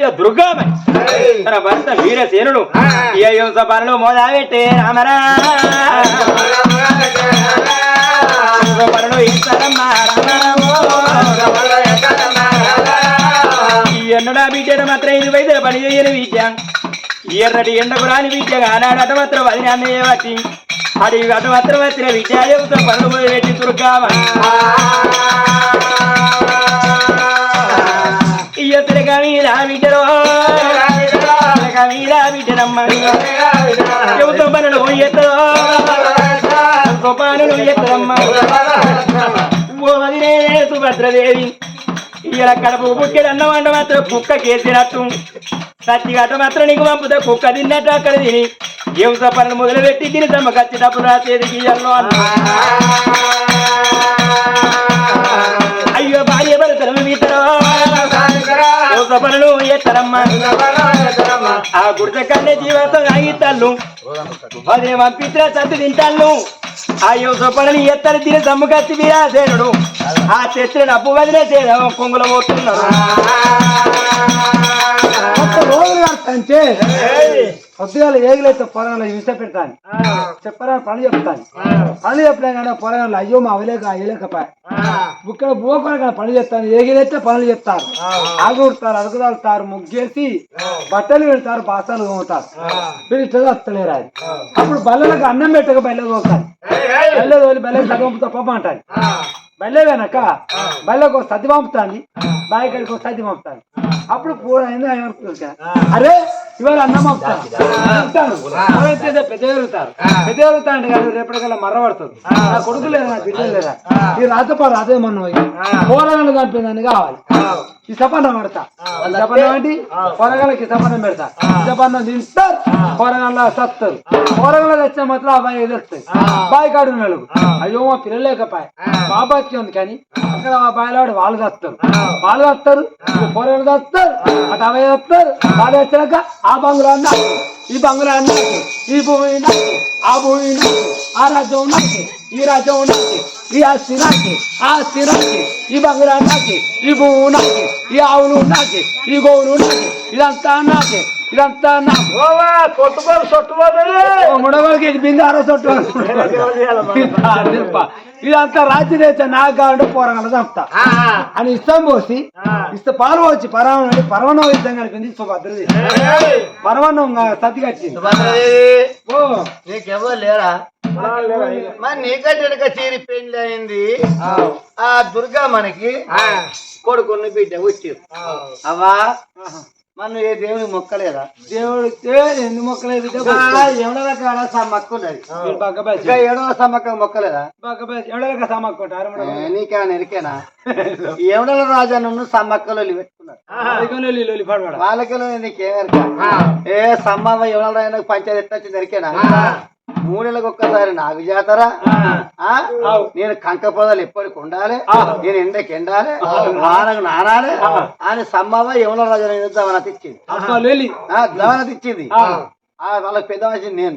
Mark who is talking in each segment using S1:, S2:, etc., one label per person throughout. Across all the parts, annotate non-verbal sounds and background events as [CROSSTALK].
S1: బిడ్డ దుర్గామణి తన భర్త వీరసేనుడు. పనులు మోదాబెట్టే రామరా. యువత పనులు ఇస్తారమ్మా రామరామో. ఈ ఎన్నడా బిడ్డను మాత్రం ఇది వైద్య పని చేయని విద్య. ఎర్రటి ఎండకు రాని విద్య ఆనాడు అట మాత్రం అది వచ్చి అట మాత్రం వచ్చిన విద్య పనులు మొదలుపెట్టి దుర్గామణి ఇయ్యతలక మీద బిడ్డలో తలక చెబుతూ పనులు ఎత్తదో పనులు ఎత్తదమ్మ ఓ వదిలే సుభద్రదేవి ఇలా కడుపు బుక్కెడు అన్నం మాత్రం కుక్క కేసినట్టు సత్తిగట్ట మాత్రం నీకు పంపుతా కుక్క తిన్నట్టు అక్కడ తిని ఏం పనులు మొదలుపెట్టి తిని తమ ఖచ్చితప్పుడు రాసేది గీయల్లో అన్న పనులు ఎత్తరమ్మ ఆ గుడిస కన్నే జీవితం ఆగితాళ్ళు అదే పంపిస్తే చద్దు తింటాళ్ళు. ఆ యువత పనులు ఎత్తరు తిని దమ్ము కత్తి వీరాసేనుడు ఆ తెచ్చిన డబ్బు వదిలేసేది కొంగుల పోతున్నారు.
S2: ఒక్క రోజులు అంటే పొద్దుగాల ఏగులైతే పొలంలో హింస పెడతాను. చెప్పరా? పని చెప్తాను. పని చెప్పలే కానీ పొలంలో అయ్యో మా అవలేక అయ్యలేకపోయా ఇక్కడ బోకొని పని చెప్తాను. ఏగిలైతే పనులు చెప్తారు. ఆగుడతారు అడుగుదాలుతారు ముగ్గేసి బట్టలు పెడతారు బాసాలు వీళ్ళు ఇట్లా వస్తలేరు అది అప్పుడు బల్లలకు అన్నం పెట్టక బయలు తోలుతారు బయలు తోలి బయలు తగ్గ పంప అంటాను బయలు వెనక ఒక సతి పంపుతాను బాయికాడికి సతి పంపుతాను అప్పుడు పూర అయింది ఆయన. అరే ఇవాళ అన్నం ఏదో పెద్ద ఎరుగుతారు పెద్ద ఎరుగుతా అంటే కాదు రేపటికల్లా మర్రపడుతుంది నా కొడుకు లేదా నా బిడ్డ లేదా? ఈ రాతపాడు అదే మనం పోరగాళ్ళు చంపిందని కావాలి. ఈ సపన్నం పెడతా. ఈ సపన్నం ఏంటి? పొరగాళ్ళకి సపన్నం పెడతా. ఈ సపన్నం తింటారు పొరగాళ్ళ సత్తారు. పొరగాళ్ళ తెచ్చే మాత్రం అబ్బాయి ఎదురుతాయి బాయి కాడు నలుగు అయ్యో మా పిల్లలు లేకపోయా బాబాకి ఉంది కానీ అక్కడ ఆ బాయిలాడు వాళ్ళు తెస్తారు వాళ్ళు తెస్తారు పొరగాళ్ళు తెస్తారు అటు అవే తెస్తారు వాళ్ళు వచ్చాక ఆ బంగులా అన్నా ఈ బంగులా అన్నా ఈ భూమి నాకే, ఆ భూమి నాకే, ఆ రాజ్యం నాకే ఈ రాజ్యం నాకే ఈ ఆస్తి నాకే ఆ ఆస్తి నాకే ఈ బంగులా నాకే ఈ భూమి నాకే ఈ ఆవులు నాకే ఈ గోవులు నాకే ఇదంతా నాకే ఇదంతా నాకు ఇది బిందారో సొట్టు ఇదంతా రాజ్య దేశ నాకు కావాలంటే పోరంగల చంపుతా అని ఇష్టం పోసి ఇస్తే పాలు వచ్చి పరమాణం పరమాణం యుద్ధం కలిపింది సుభద్రది పరమాణం సతి కట్టింది. ఓ.
S3: నీకెవరు లేరా? మరి నీకంటే వెనక చీరి పెళ్ళి అయింది. ఆ. దుర్గా మనకి కొడుకున్న బిడ్డ వచ్చి అవ్వా మనం ఏ దేవుని మొక్కలేదా?
S2: దేవుడు ఎన్ని మొక్కలేదు
S3: సమ్మక్కున్నది
S2: బగ్గబాయి
S3: ఇంకా ఏడవ సమ్మక్క మొక్కలేదా?
S2: సామక్కోటారు
S3: ఏ, నీకేమైనా ఎరికేనా [LAUGHS] ఎవడల రాజాను సమ్మక్కలు పెట్టుకున్నారు
S2: పడబడ
S3: వాళ్ళకి నీకేమెరక ఏ సమ్మవ ఎవడల రాజా పంచాయతీ ఎట్లా వచ్చింది ఎరికేనా? మూడేళ్ళకి ఒక్కసారి నాకు జాతర? నేను కంక పొదలు ఎప్పటికి ఉండాలి? నేను ఎండకి ఎండాలి? వానకు నానాలి? అని సమ్మవ యమున రాజు దవనత ఇచ్చింది దవనత ఇచ్చింది వాళ్ళకి పెద్ద మనిషి నేను.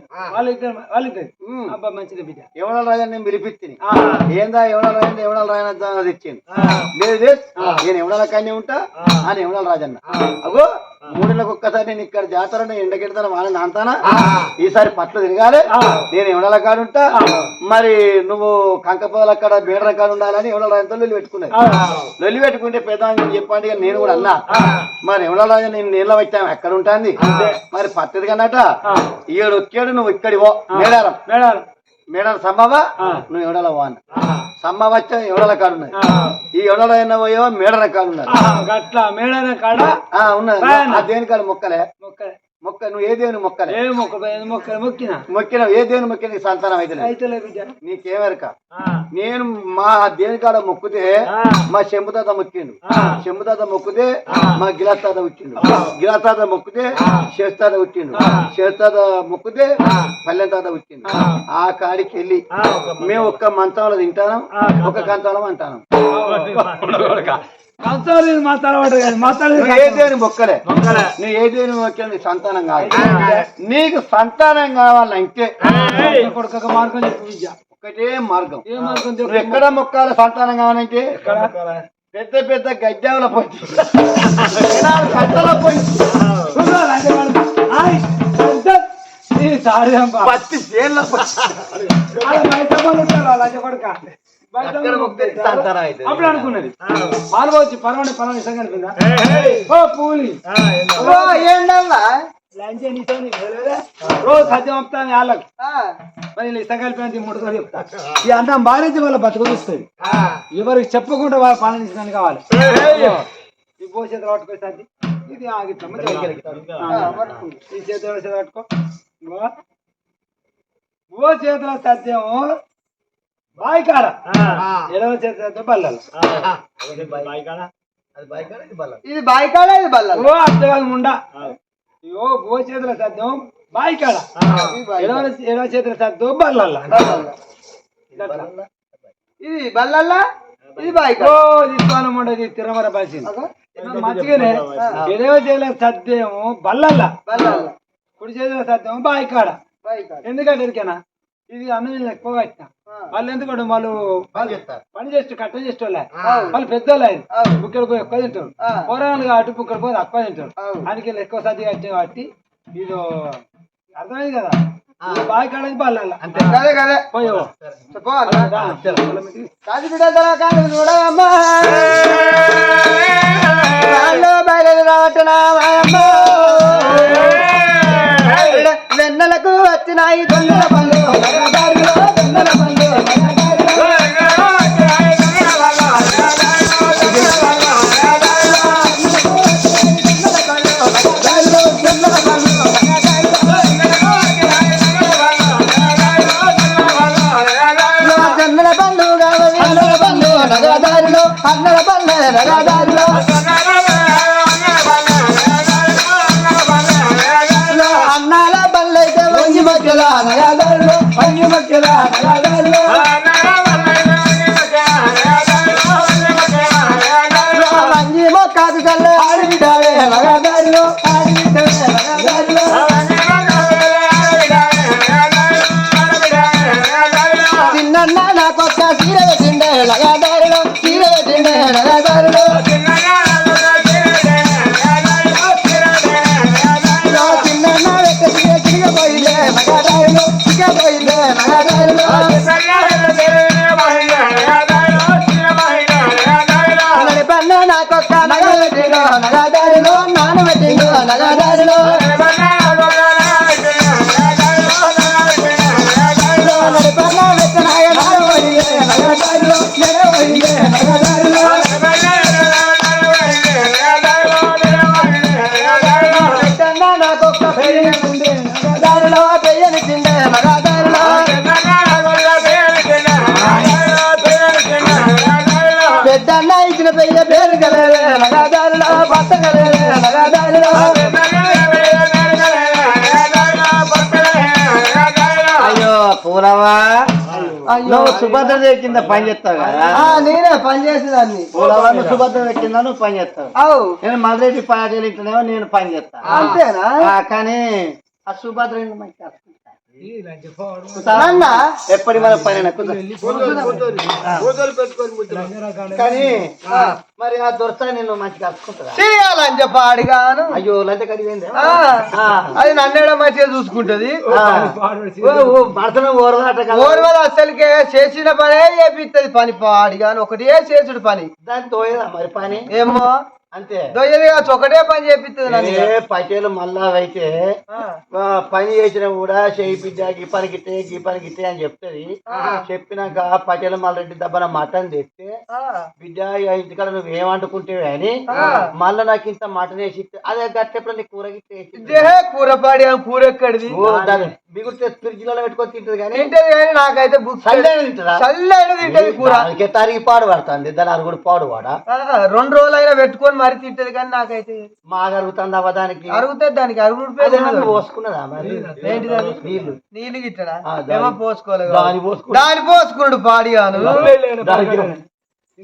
S3: యమున రాజు నేను పిలిపించింది. ఏందా ఎవడ రాజు ఎవడ దవనత ఇచ్చింది లేదు నేను ఎవడల కన్య ఉంటా. అని ఎవడల రాజన్న అగో మూడేళ్ళకి ఒక్కసారి నేను ఇక్కడ జాతర ఎండకెడతాను వాళ్ళ నాంతానా? ఈసారి పట్లు తిరగాలి. నేను ఎవడల కాడ ఉంటా మరి నువ్వు కంకపోల కాడ బీడల కాడ ఉండాలని ఎవడల రాజంతో లొల్లి పెట్టుకున్నది లొల్లి పెట్టుకుంటే పెద్ద చెప్పండి నేను కూడా అన్నా. మరి ఎవడల రాజు నేను నీళ్ళ వచ్చాము ఎక్కడ ఉంటుంది మరి పత్తది కన్నట ఈడు ఒక్కాడు నువ్వు ఇక్కడి పో. మేడారం.
S2: మేడారం.
S3: మేడారం సమ్మవ నువ్వు ఎవడల పో అన్న సమ్మవ వచ్చా ఎవడల కాడు ఉన్నది? ఈ ఎవడల అయినా పోయో మేడల కాడు ఉన్నది.
S2: గట్ల మేడారం కాడ
S3: ఆ ఉన్నది. దేని కాడు మొక్కలే.
S2: మొక్క
S3: మొక్క నువ్వు ఏ దేవుని మొక్కలే?
S2: ఏ మొక్క మొక్క మొక్కిన?
S3: మొక్కిన ఏ దేవుని మొక్కిన నీకు సంతానం అయితే
S2: బిడ్డ.
S3: నీకేమెరక? నేను మా దేని కాడ మొక్కితే మా శంభుతాత మొక్కిండు. శంభుతాత మొక్కితే మా గిలాస్ తాత వచ్చిండు గిలాస్ తాత మొక్కితే శేష్ తాత వచ్చిండు శేష్ తాత మొక్కితే పల్లెం తాత వచ్చిండు ఆ. కాడికి వెళ్ళి మేము ఒక్క మంచంలో తింటాను ఒక కంచంలో అంటాను.
S2: కంసాలి కాదు
S3: నువ్వు ఏ దేవుని మొక్కలే నువ్వు ఏ దేవుని మొక్కలే నీకు సంతానం కావాలి. నీకు సంతానం కావాలంటే
S2: కొడుక మార్గం చెప్పు విద్య.
S3: ఒకటే మార్గం.
S2: ఏ మార్గం
S3: నువ్వు
S2: చెప్పు
S3: ఎక్కడ మొక్కాల సంతానం కావాలంటే? పెద్ద పెద్ద
S2: చూడు, లంచగొడక. ఆయ్, లంచం.
S3: పత్తి చేన్ల.
S2: అప్పుడు అనుకున్నది. పాలు వచ్చి ఇష్టం కనిపిందా? ఓ? రోజు సత్యం చెప్తాను వాళ్ళకి. మరి వీళ్ళు ఇష్టం కలిపి ముడుతో చెప్తా. ఈ వాళ్ళ ఎవరికి చెప్పకుండా వాళ్ళ పాలన ఇస్తాను కావాలి. ఈ సర్ది ఇది ఆగిట్లమ్మ ఈ చేతులు పట్టుకో. బో చేతుల సత్యం బాయ్ కాడ ఎడవ చేతుల సత్యం బల్లలు.
S3: అది బాయికాడ ఇది బల్ల
S4: ఇది బాయికాడ ఇది బల్ల
S2: ఓ అర్థం ముండా ఇగో బో చేతుల సత్యం బాయ్ కాడ ఎడవ ఎడవ చేతుల సత్యం బల్లల
S4: ఇది బల్లల్లా? ఇది
S2: ఓ
S4: బాయికాడ
S2: తీసుకోవాలి ఉండదు తిరుమల బసి మంచిగానే. ఎడవ చేతుల సత్యము బల్లల్లా.
S4: బల్లల్లా.
S2: కుడి చేతుల సత్యం. బాయ్ కాడ ఎందుకంటే ఎరికేనా ఇది అన్నం ఎక్కువ కట్టిన వాళ్ళు ఎందుకంటే వాళ్ళు
S3: పని
S2: చేస్తూ కట్ట చేసేవాళ్ళే వాళ్ళు పెద్దోళ్ళు. ఆయన బుక్కడు పోయి ఎక్కువ తింటారు. పోరాలు కాబట్టి బుక్కడు పోయి తక్కువ తింటారు. అందుకే వీళ్ళు ఎక్కువ సర్ది కట్టే కాబట్టి ఇది అర్థమైంది కదా? బావి కాడని పల్లెల
S3: అంతే.
S4: కదే కదే
S2: పోయో
S4: చెప్పు. కాదు బిడ్డ నగరదారులు అన్నల పండు నగరదారులు అన్నాల బల్లైతే వంగి మధ్యల నగరదారులు వంగి మధ్యల నగరదారులు వంగి మొక్కాకు ఆడిబిడ్డావే ఆడిబిడ్డవే చిన్న నా కొత్త
S3: Tak. పూలవా
S4: అయ్యో.
S3: నువ్వు సుభద్ర కింద పని చేస్తావు? కదా
S4: నేనే పని చేసేదాన్ని.
S3: పూలవా నువ్వు సుభద్ర కింద నువ్వు పని చేస్తావు?
S4: అవు.
S3: నేను మధురెడ్డి పాటలు ఇంటనేమో నేను పని చేస్తా.
S4: అంతేనా?
S3: కానీ ఆ సుభద్ర మంచి ఎప్పటి మన పని కానీ మరి ఆ దొరత నేను మంచి కలుసుకుంటుందా
S4: చేయాలని చెప్ప అడిగాను
S3: అయ్యో లంచ కడిగింది.
S4: ఆ, అది నన్నేడ మంచిగా చూసుకుంటది?
S3: భర్తను కదా.
S4: ఓర్వల అసలుకే చేసిన పనే చేపిస్తుంది పని పాడిగాను. ఒకటే చేసుడు పని.
S3: దాన్ని తోయదా మరి పని?
S4: ఏమో.
S3: అంతే.
S4: దొయ్యది ఒకటే పని చేపిస్తుంది
S3: పటేలు మళ్ళా అయితే పని చేసినా కూడా చేయి బిడ్డ గీ పని గిట్టే గీ పని గిట్టే అని చెప్తుంది. చెప్పినాక పటేలు మల్రెడ్డి దబ్బన మటన్ తెస్తే బిడ్డ ఇంటికాడ నువ్వు ఏమంటుకుంటేవి అని మళ్ళా నాకు ఇంత మటన్ వేసి అదే గట్టెప్పుడు నీ కూర గిట్ట వేసి
S4: ఇదే కూర పాడి కూర ఎక్కడిది?
S3: బిగుడితే ఫ్రిడ్జ్లో పెట్టుకొని తింటది కానీ
S4: తింటది కానీ నాకైతే
S3: చల్లైన తింటదా?
S4: చల్లైన తింటది కూర.
S3: దానికే తరిగి పాడు పడుతుంది. దాని అరుగుడు పాడు వాడా?
S4: ఆ, రెండు రోజులు అయినా పెట్టుకొని మరి తింటది కానీ నాకైతే
S3: మాకు అరుగుతుంది అవదానికి
S4: అరుగుతుంది దానికి అరుగుడు
S3: అదే
S4: పేరు
S3: నన్ను పోసుకున్నదా మరి?
S4: ఏంటిది అది?
S3: నీళ్ళు.
S4: నీళ్ళు గిట్టడా? ఏమో పోసుకోలేదు
S3: దాని పోసుకున్నా
S4: దాని పోసుకున్నాడు పాడిగాను.
S3: దానికి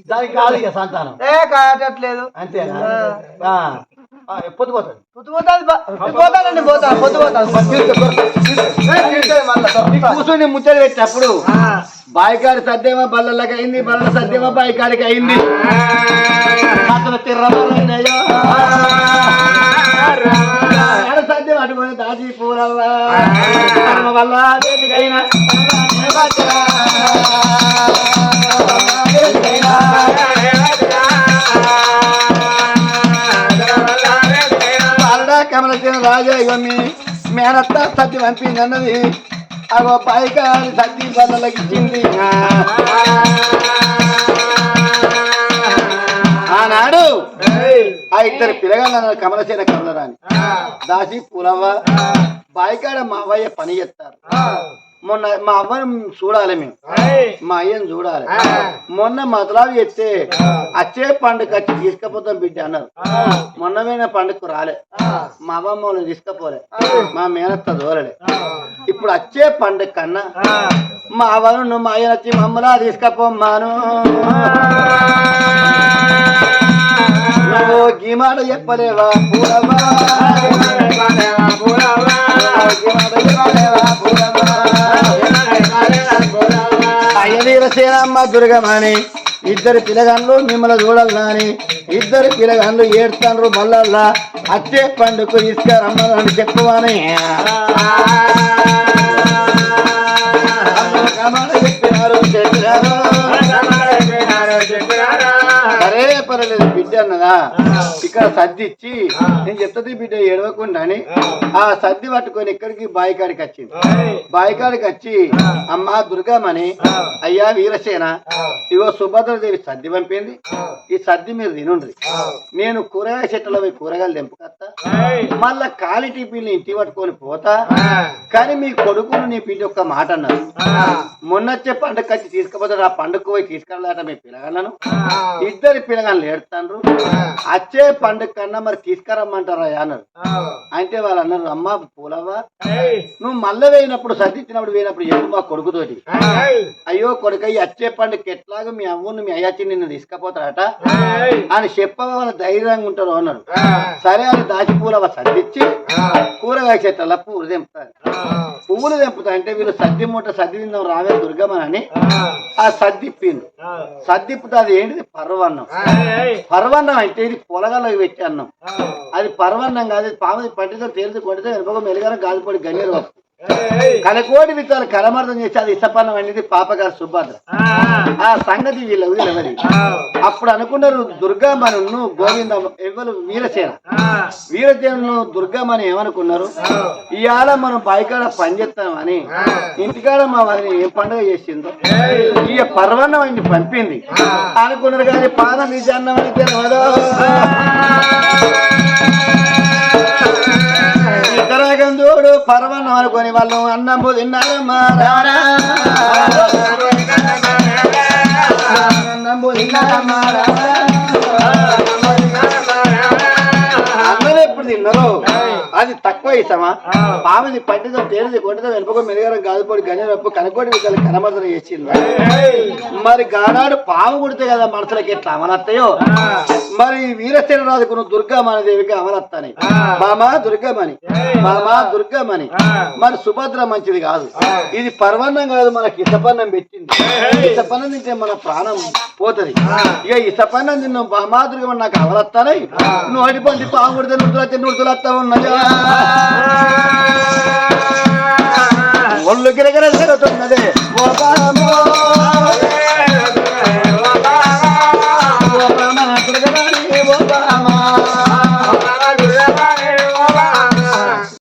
S3: దానికి కాదు ఇక సంతానం.
S4: ఏ కాయట్లేదు
S3: అంతేనా? పొద్దు పోతుంది.
S4: పొద్దు పోతాది బా- పొద్దు పోతానండి పోతాను పొద్దు పోతాను
S3: కూర్చొని ముచ్చట పెట్టినప్పుడు బాయికాడి సద్దేమో బల్లలకి అయింది బల్ల సద్దేమో బాయికాడికి అయింది. అసలు సద్యం అటువంటి దాచి పూరల్లా వల్ల దేనికైనా బాలడా కమలసిన రాజా ఇవన్నీ. మేనత్త సత్యం పంపింది అన్నది అగో పైకాడి సత్తి బల్లలకి ఇచ్చింది ఆనాడు ఆ ఇద్దరు పిల్లగాళ్ళు కమలసేన కమలరాని దాసి పులవ్వ బాయికాడ మా అవ్వయ్య పని చేస్తారు. మొన్న మా అవ్వని చూడాలి మేము. మా అయ్యని చూడాలి. మొన్న మతలావి ఎత్తే అచ్చే పండుగ వచ్చి తీసుకపోతాం బిడ్డ అన్నారు. మొన్నమైన పండుగకు రాలే. మా అవ్వమ్మ వాళ్ళని తీసుకపోలే. మా మేనత్త దోలలే ఇప్పుడు వచ్చే పండుగ కన్నా మా అవ్వను నువ్వు మా అయ్యను వచ్చి మమ్మల్ని తీసుకపోమ్మాను. నువ్వు గీ మాట చెప్పలేవా అయ్యవీర శ్రీరామ్మ దుర్గమని. ఇద్దరు పిల్లగాళ్ళు మిమ్మల్ని చూడాలని. ఇద్దరు పిల్లగాళ్ళు ఏడుతాండ్రు బల్లల్లా. అచ్చే పండుగ ఇస్తారమ్మని చెప్పమని. చెప్పినారు చెప్పినారు. సరే పర్వాలేదు బిడ్డ అన్నదా? ఇక్కడ సర్ది ఇచ్చి నేను చెప్తుంది బిడ్డ ఏడవకుండా అని. ఆ. సర్ది పట్టుకొని ఇక్కడికి బాయికాడికి వచ్చింది. బాయికాడికి వచ్చి అమ్మా దుర్గమని అయ్యా వీరసేన ఇగో సుభద్రదేవి సర్ది పంపింది. ఈ సర్ది మీరు తినుండ్రి. నేను కూరగాయ చెట్టులో పోయి కూరగాయలు తెంపుకొస్తా. మళ్ళా కాలి టిఫిన్లు ఇంటి పట్టుకొని పోతా. కానీ మీ కొడుకును నీ పిండి ఒక్క మాట అన్నారు మొన్నొచ్చే పండుగ వచ్చి తీసుకుపోతాడు. ఆ పండుగ పోయి తీసుకెళ్ళాట మీ పిల్లగాళ్ళను. ఇద్దరు పిల్లగాళ్ళు ఏడుతాండ్రు. వచ్చే పండుగ కన్నా మరి తీసుకురమ్మంటారా అన్నారు. అంటే వాళ్ళు అన్నారు అమ్మ పూలవ్వ. నువ్వు మళ్ళీ వేయినప్పుడు సర్దిచ్చినప్పుడు వేయినప్పుడు చెప్పు మా కొడుకుతోటి. అయ్యో కొడుకయ్య వచ్చే పండుగ ఎట్లాగో మీ అవ్వను మీ అయ్యచ్చి నిన్ను తీసుకుపోతారట అని చెప్పవాళ్ళ ధైర్యంగా ఉంటారు అన్నారు. సరే అని దాచి పూలవ సర్దిచ్చి కూరగాయ చెట్ల పువ్వులు తెంపుతారు పువ్వులు తెంపుతా అంటే వీళ్ళు సద్ది మూట సద్ది తిందాం రావే దుర్గమని ఆ. సద్దిప్పిండు సద్దిప్పుతా అది ఏంటిది? పర్వన్నం పర్వన్నం అంటే ఇది పొలగలకు పెట్టి అన్నం అది పర్వన్నం కాదు ఇది పాముది పట్టితో తేలిసి కొడితే వెనుక మెలుగన గాలిపొడి గన్నేరు పప్పు కలకోటి విత్తాలు కలమర్థం చేసి అది ఇష్టపన్నం అనేది పాపగారు సుభద్ర. ఆ సంగతి వీళ్ళ వీళ్ళవరి అప్పుడు అనుకున్నారు దుర్గామను గోవింద ఎవరు వీరసేన. వీరసేనను దుర్గామని ఏమనుకున్నారు? ఇవాళ మనం బాయికాడ పని చేస్తామని ఇంటికాడ మా వారిని ఏం పండుగ చేసిందో? ఈ పర్వన్నం ఆయన్ని పంపింది. అనుకున్నారు కానీ పాద నిజాన్నం అని తెలియదు చూడు పర్వన్నం అనుకొని వాళ్ళు అన్నం తిన్నారమ్మా. అన్నం తిన్నారమ్మా. అన్నం ఎప్పుడు తిన్నారు? అది తక్కువ ఇస్తామా? పాముది పట్టితో తేలిది కొట్టితో వెనుపక మెరుగారం గాదిపోడి గనేరప్పు కనకోటి విధాలు కనమర్దన చేసింది మరి గానాడు పాము కుడితే కదా మనసులకి ఎట్లా అమలత్తాయో? మరి వీరసేన రాజుకును దుర్గామానదేవికి అమలత్తాని. మామా దుర్గమణి. మామా దుర్గమణి. మరి సుభద్ర మంచిది కాదు. ఇది పర్వన్నం కాదు మనకి ఇసపన్నం పెట్టింది. ఇసపన్నం తింటే మన ప్రాణం పోతది. ఇక ఇసపన్నం తిన్నాం మామా దుర్గమని నాకు అవలత్తానై నువ్వు అడిపండి పాము కుడితే నుడుతులు వచ్చి నుడుతులు వస్తా ఉన్నది ఒళ్ళు గిరగిర జరుగుతున్నది ఓ